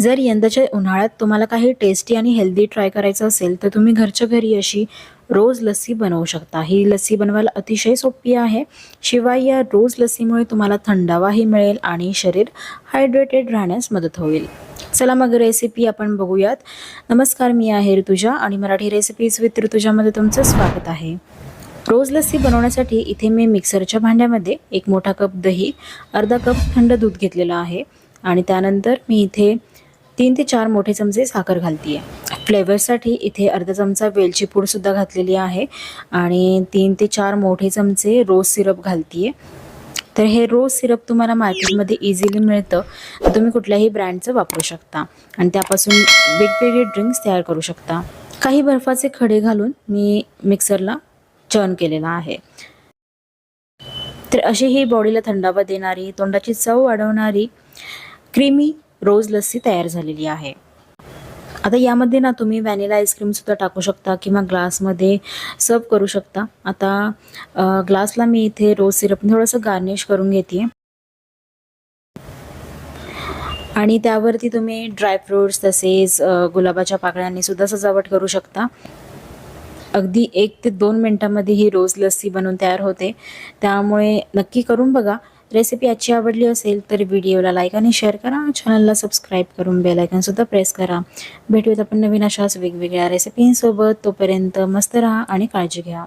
जर यंदाच्या उन्हाळ्यात तुम्हाला काही टेस्टी आणि हेल्दी ट्राय करायचं असेल तर तुम्ही घरच्या घरी अशी रोज लस्सी बनवू शकता. ही लस्सी बनवायला अतिशय सोपी आहे. शिवाय या रोज लस्सीमुळे तुम्हाला थंडावाही मिळेल आणि शरीर हायड्रेटेड राहण्यास मदत होईल. चला मग रेसिपी आपण बघूयात. नमस्कार मी आहे ऋतुजा आणि मराठी रेसिपीज विथ ऋतुजामध्ये तुमचं स्वागत आहे. रोज लस्सी बनवण्यासाठी इथे मी मिक्सरच्या भांड्यामध्ये एक मोठा कप दही अर्धा कप थंड दूध घेतलेलं आहे आणि त्यानंतर मी इथे तीन ते चार मोठे चमचे साखर घालते आहे फ्लेवरसाठी इथे अर्धा चमचा वेलची पूडसुद्धा घातलेली आहे आणि तीन ते चार मोठे चमचे रोज सिरप घालते आहे तर हे रोज सिरप तुम्हाला मार्केटमध्ये इझिली मिळतं. तुम्ही कुठल्याही ब्रँडचं वापरू शकता. आणि त्यापासून वेगवेगळे ड्रिंक्स तयार करू शकता. काही बर्फाचे खडे घालून मी मिक्सरला चर्न केलेला आहे. तर अशी ही बॉडीला थंडावा देणारी तोंडाची चव वाढवणारी क्रीमी रोज लस्सी तयार झालेली आहे. आता यामध्ये ना तुम्ही व्हॅनिला आईस्क्रीमसुद्धा टाकू शकता किंवा ग्लासमध्ये सर्व करू शकता. आता ग्लासला मी इथे रोज सिरप थोडंसं गार्निश करून घेते आणि त्यावरती तुम्ही ड्रायफ्रूट्स तसेच गुलाबाच्या पाकळ्यांनी सुद्धा सजावट करू शकता. अगदी एक ते दोन मिनटामध्ये ही रोज लस्सी बनवून तयार होते. त्यामुळे नक्की करून बघा. रेसिपी आजची आवडली असेल तर व्हिडिओला लाईक आणि शेअर करा. चॅनलला सबस्क्राईब करून बेलायकनसुद्धा प्रेस करा. भेटूयात आपण नवीन अशाच वेगवेगळ्या रेसिपींसोबत तोपर्यंत मस्त राहा आणि काळजी घ्या.